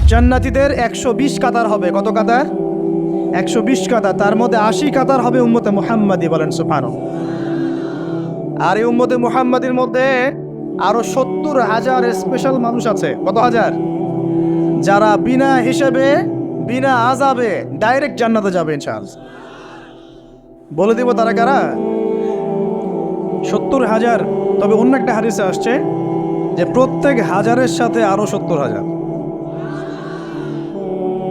আর জান্নাতীদের একশো বিশ কাতার হবে। কত কাতার? একশো বিশ কাতার। তার মধ্যে আশি কাতার হবে উম্মতে মুহাম্মাদি বলেন সুফানো আর এই উম্মতে মুহাম্মাদির মধ্যে আরও সত্তর হাজার স্পেশাল মানুষ আছে। কত হাজার? যারা বিনা হিসেবে, বিনা আজাবে ডাইরেক্ট জান্নাতে যাবে, ইনশাআল্লাহ। বলে দিব তারা কারা? সত্তর হাজার। তবে অন্য একটা হাদিসে আসছে যে প্রত্যেক হাজারের সাথে আরও সত্তর হাজার।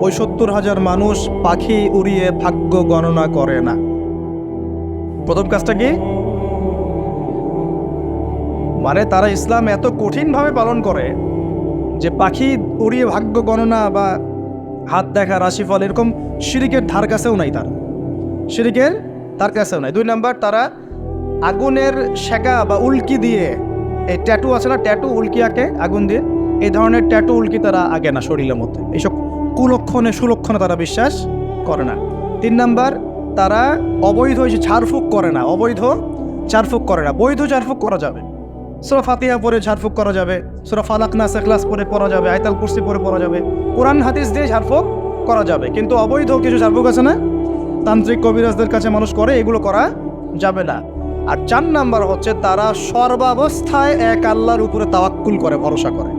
ওই সত্তর হাজার মানুষ পাখি উড়িয়ে ভাগ্য গণনা করে না। প্রথম কাজটা কি? মানে তারা ইসলাম এত কঠিনভাবে পালন করে যে পাখি উড়িয়ে ভাগ্য গণনা বা হাত দেখা, রাশিফল এরকম শিরিকের ধার কাছেও নাই তার। শিরিকের তার কাছেও নাই। দুই নাম্বার, তারা আগুনের শেখা বা উল্কি দিয়ে, এই ট্যাটু আছে না, ট্যাটু উল্কি আঁকে আগুন দিয়ে, এই ধরনের ট্যাটু উল্কি তারা আগে না শরীরের মধ্যে। এইসব কুলক্ষণে সুলক্ষণে তারা বিশ্বাস করে না। তিন নাম্বার, তারা অবৈধ যে ঝাড়ফুঁক করে না, অবৈধ ঝাড়ফুঁক করে না। বৈধ ঝাড়ফুঁক করা যাবে। সুরা ফাতিহা পরে ঝাড়ফুঁক করা যাবে, সুরা ফালাক না সেখলাস পরে পড়া যাবে, আয়তাল কুর্সি পরে পড়া যাবে, কোরআন, হাদিস দিয়ে ঝাড়ফুঁক করা যাবে। কিন্তু অবৈধ কিছু ঝাড়ফুঁক আছে না? তান্ত্রিক কবিরাজদের কাছে মানুষ করে, এগুলো করা যাবে না। আর চার নাম্বার হচ্ছে, তারা সর্বাবস্থায় এক আল্লাহর উপরে তাওয়াক্কুল করে, ভরসা করে।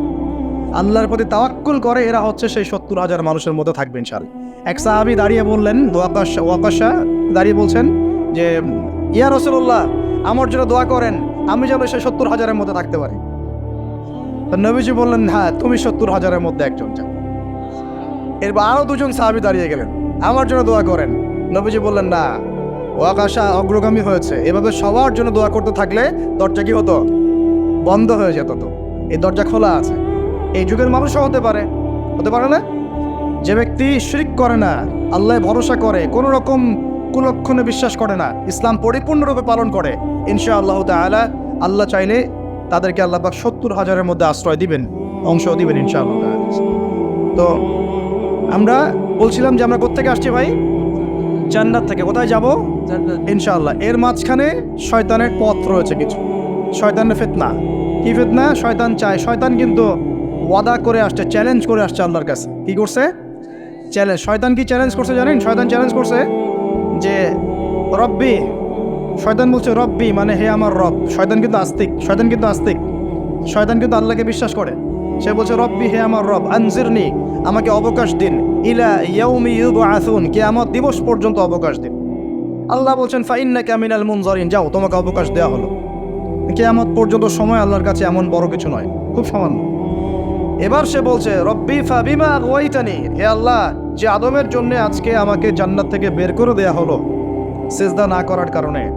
আল্লাহর প্রতি তাওয়াক্কুল করে, এরা হচ্ছে সেই সত্তর হাজার মানুষের মধ্যে থাকবেন ইনশাল এক সাহাবি দাঁড়িয়ে বললেন, ওয়াকাশ ওয়াকাশা দাঁড়িয়ে বলছেন যে, ইয়া রসুল্লাহ আমার জন্য দোয়া করেন, আমি যেন সেই সত্তর হাজারের মধ্যে থাকতে পারি। নবীজি বললেন হ্যাঁ তুমি সত্তর হাজারের মধ্যে একজন যাও। এরপর আরও দুজন সাহাবি দাঁড়িয়ে গেলেন, আমার জন্য দোয়া করেন। নবীজি বললেন, না, ওয়াকাশা অগ্রগামী হয়েছে, এভাবে সবার জন্য দোয়া করতে থাকলে দরজা কি হতো? বন্ধ হয়ে যেত তো। এই দরজা খোলা আছে। এই যুগের মানুষও হতে পারে। হতে পারে না? যে ব্যক্তি শিরিক করে না আল্লাহ ভরসা করে কোনো রকম কুলক্ষণে বিশ্বাস করে না ইসলাম পরিপূর্ণরূপে পালন করে ইনশা আল্লাহ তালা আল্লাহ চাইলে তাদেরকে আল্লাহ পাক সত্তর হাজারের মধ্যে আশ্রয় দিবেন অংশ দিবেন ইনশা আল্লাহ তো আমরা বলছিলাম যে আমরা কোথেকে আসছি ভাই? জান্নাত থেকে। কোথায় যাব? ইনশাআল্লাহ। এর মাঝখানে শয়তানের পথ রয়েছে কিছু। শয়তানের ফেতনা। কি ফেতনা? শয়তান চায়। শয়তান কিন্তু ওয়াদা করে আসছে চ্যালেঞ্জ করে আসছে আল্লাহর কাছে। কি করছে? চ্যালেঞ্জ শয়তান কি চ্যালেঞ্জ করছে জানেন? শয়তান চ্যালেঞ্জ করছে যে, রব্বি, শয়তান বলছে, রব্বি মানে হে আমার রব। শয়তান কিন্তু আস্তিক, শয়তান কিন্তু আস্তিক। শয়তান কিন্তু আল্লাহকে বিশ্বাস করে। সে বলছে, রব্বি, হে আমার রব, আনজিরনি, আমাকে অবকাশ দিন। ইলা ইয়াউমি ইউবআসুন, কিয়ামত দিবস পর্যন্ত অবকাশ দিন। আল্লাহ বলছেন, ফাইন্নাকা মিনাল মুনজারিন, যাও, তোমাকে অবকাশ দেওয়া হলো। কিয়ামত পর্যন্ত সময় আল্লাহর কাছে এমন বড় কিছু নয়, খুব সামান্য। এবার সে বলছে রব্বি ফাবিমা ওয়াইতানি হে আল্লাহ যে আদমের জন্য আজকে আমাকে জান্নাত থেকে বের করে দেয়া হলো সেজদা না করার কারণে।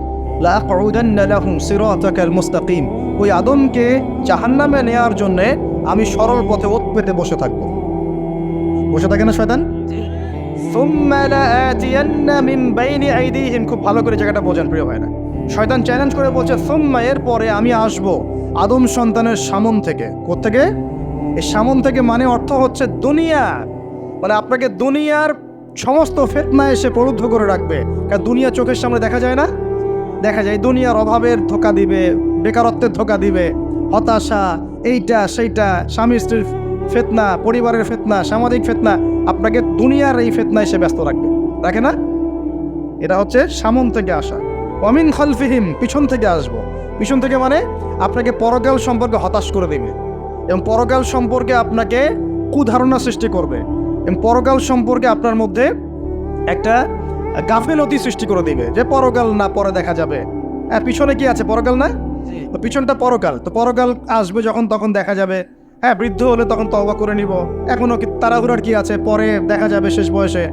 মুস্তাকিম ওই আদমকে জাহান্নামে নেয়ার জন্য আমি সরল পথে ওত পেতে বসে থাকব। বসে থাকে না শয়তান? মিন খুব ভালো করে জায়গাটা বোঝেন প্রিয় ভাইরা শয়তান চ্যালেঞ্জ করে বলছে সুম্মা এর পরে আমি আসব আদম সন্তানের সামন থেকে। কোত্থেকে? এই সামন থেকে মানে অর্থ হচ্ছে দুনিয়া। মানে আপনাকে দুনিয়ার সমস্ত ফেতনা এসে প্রলুব্ধ করে রাখবে। কারণ দুনিয়া চোখের সামনে দেখা যায় না? দেখা যায় দুনিয়ার অভাবের ধোকা দিবে, বেকারত্বের ধোকা দিবে, হতাশা, এইটা, সেইটা, স্বামী স্ত্রীর ফেতনা, পরিবারের ফেতনা, সামাজিক ফেতনা, আপনাকে দুনিয়ার এই ফেতনা এসে ব্যস্ত রাখবে। রাখে না? এটা হচ্ছে সামন থেকে আসা। অমিন খলফিহিম, পিছন থেকে আসব। পিছন থেকে মানে আপনাকে পরকাল সম্পর্কে হতাশ করে দেবে। এবং পরকাল সম্পর্কে আপনাকে কুধারণা সৃষ্টি করবে। এবং পরকাল সম্পর্কে আপনার মধ্যে একটা গাফেলতি সৃষ্টি করে দিবে যে পরকাল না পরে দেখা যাবে। হ্যাঁ পিছনে কি আছে? পরকাল না? পিছনটা পরকাল। তো পরকাল আসবে যখন তখন দেখা যাবে। হ্যাঁ বৃদ্ধ হলে তখন তওবা করে নিব। এখনও কি তাড়াহুড়ার কি আছে? পরে দেখা যাবে শেষ বয়সে।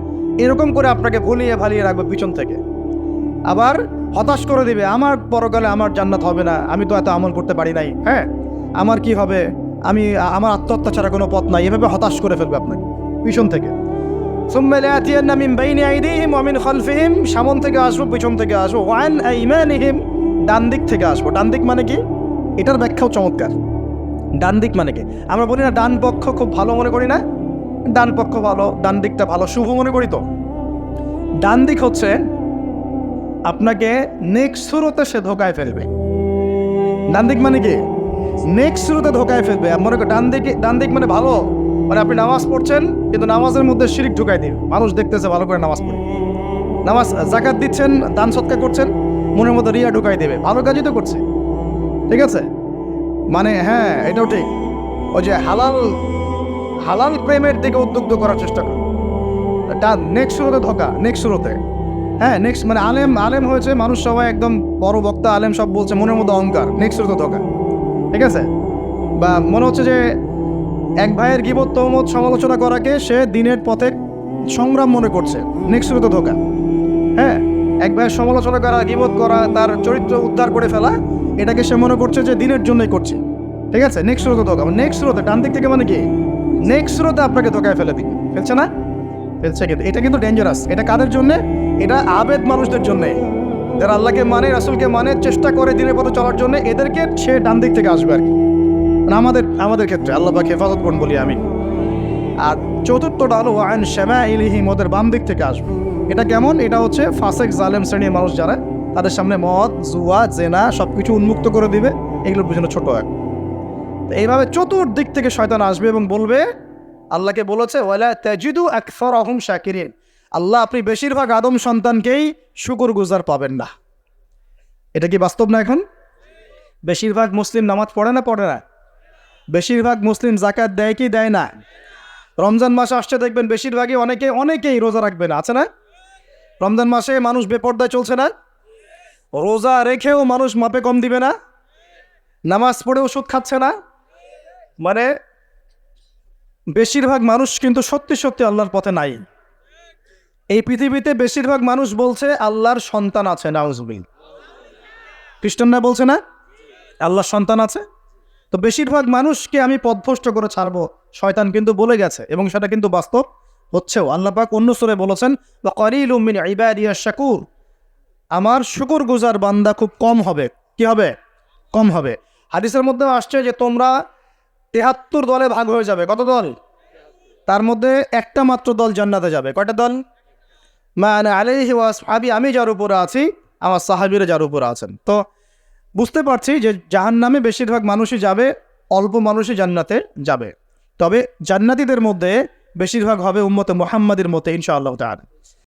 এরকম করে আপনাকে ভুলিয়ে ভালিয়ে রাখবে পিছন থেকে। আবার হতাশ করে দিবে আমার পরকালে আমার জান্নাত হবে না। আমি তো এত আমল করতে পারি নাই। হ্যাঁ আমার কি হবে? আমি আমার আত্মহত্যা ছাড়া কোনো পথ নাই। এভাবে হতাশ করে ফেলবে আপনাকে, পিছন থেকে। সামন থেকে আসব, পিছন থেকে আসব। ওয়ান আইমানিহিম, ডান দিক থেকে আসব। ডান দিক মানে কি? এটার ব্যাখ্যাও চমৎকার। ডান দিক মানে কি? আমরা বলি না ডান পক্ষ খুব ভালো মনে করি না? ডান পক্ষ ভালো, ডান দিকটা ভালো, শুভ মনে করি তো? ডান দিক হচ্ছে আপনাকে নেক্সট সে ধোকায় ফেলবে। ডান দিক মানে কি? নেক্সট শুরুতে ধোকায় ফেলবে। মনে করেন ডান দিকে, ডান দিক মানে ভালো। মানে আপনি নামাজ পড়ছেন, কিন্তু নামাজের মধ্যে শিরিক ঢুকাই দিন। মানুষ দেখতেছে ভালো করে নামাজ পড়ে। নামাজ জাকাত দিচ্ছেন, দান সৎকা করছেন, মনের মধ্যে রিয়া ঢুকাই দেবে। ভালো কাজই তো করছে। ঠিক আছে? মানে হ্যাঁ এটাও ঠিক। ওই যে হালাল হালাল প্রেমের দিকে উদ্বুদ্ধ করার চেষ্টা করুন নেক্সট শুরুতে ধোকা নেক্সট শুরুতে। হ্যাঁ নেক্সট মানে আলেম আলেম হয়েছে, মানুষ সবাই একদম বড় বক্তা, আলেম সব বলছে, মনের মধ্যে অহংকার নেক্সট শুরুতে ধোকা। ঠিক আছে? বা মনে হচ্ছে যে এক ভাইয়ের গিবত তহমত সমালোচনা করাকে সে দিনের পথে সংগ্রাম মনে করছে শুরুতে ধোকা। হ্যাঁ এক ভাইয়ের সমালোচনা করা, গিবত করা, তার চরিত্র উদ্ধার করে ফেলা, এটাকে সে মনে করছে যে দিনের জন্যই করছে। ঠিক আছে? নেক্সট শুরুতে ধোকা। নেক্সট শুরুতে ডান দিক থেকে মানে কি? নেক্সট শুরুতে আপনাকে ধোকায় ফেলে দিবে। ফেলছে না? ফেলছে কিন্তু। এটা কিন্তু ডেঞ্জারাস এটা কাদের জন্যে? এটা আবেদ মানুষদের জন্য। যারা আল্লাহকে মানে রাসুলকে মানে চেষ্টা করে দিনের পথে চলার জন্য এদেরকে সে ডান দিক থেকে আসবে আর কি। মানে আমাদের আমাদের ক্ষেত্রে আল্লাহ পাকে হেফাজত করুন বলি আমি আর চতুর্থটা হলো আইন শ্যামা ইলিহিম ওদের বাম দিক থেকে আসবে। এটা কেমন? এটা হচ্ছে ফাসেক জালেম শ্রেণির মানুষ যারা, তাদের সামনে মদ, জুয়া, জেনা সব কিছু উন্মুক্ত করে দিবে। এগুলোর পিছনে ছোট এক। তো এইভাবে চতুর্দিক থেকে শয়তান আসবে এবং বলবে, আল্লাহকে বলেছে, ওয়ালা তাজিদু আকসর আহম শাকিরিন। আল্লাহ আপনি বেশিরভাগ আদম সন্তানকেই শুকুর গুজার পাবেন না। এটা কি বাস্তব না এখন? বেশিরভাগ মুসলিম নামাজ পড়ে না পড়ে না? বেশিরভাগ মুসলিম জাকাত দেয় কি, দেয় না? রমজান মাস আসছে, দেখবেন বেশিরভাগই অনেকে, অনেকেই রোজা রাখবে না। আছে না? রমজান মাসে মানুষ বেপর্দায় চলছে না? রোজা রেখেও মানুষ মাপে কম দিবে না? নামাজ পড়ে ওষুধ খাচ্ছে না? মানে বেশিরভাগ মানুষ কিন্তু সত্যি সত্যি আল্লাহর পথে নাই। এই পৃথিবীতে বেশিরভাগ মানুষ বলছে আল্লাহর সন্তান আছে নাউজবিল খ্রিস্টানরা বলছে না? আল্লাহর সন্তান আছে? তো বেশিরভাগ মানুষকে আমি পথভ্রষ্ট করে ছাড়বো, শয়তান কিন্তু বলে গেছে এবং সেটা কিন্তু বাস্তব হচ্ছেও। আল্লাহ পাক অন্য সুরে বলেছেন বা করিল উম্মিন শাকুর। আমার শুকুর গুজার বান্দা খুব কম হবে। কি হবে? কম হবে। হাদিসের মধ্যে আসছে যে তোমরা তেহাত্তর দলে ভাগ হয়ে যাবে। কত দল? তার মধ্যে একটা মাত্র দল জান্নাতে যাবে। কয়টা দল? মানে আলাইহি ওয়াসহাবি আমি যার উপরে আছি, আমার সাহাবিরা যার উপরে আছেন। তো বুঝতে পারছি যে জাহান নামে বেশিরভাগ মানুষই যাবে, অল্প মানুষই জান্নাতে যাবে। তবে জান্নাতিদের মধ্যে বেশিরভাগ হবে উম্মতে মোহাম্মদের মতে, ইনশাআল্লাহ তাআলা।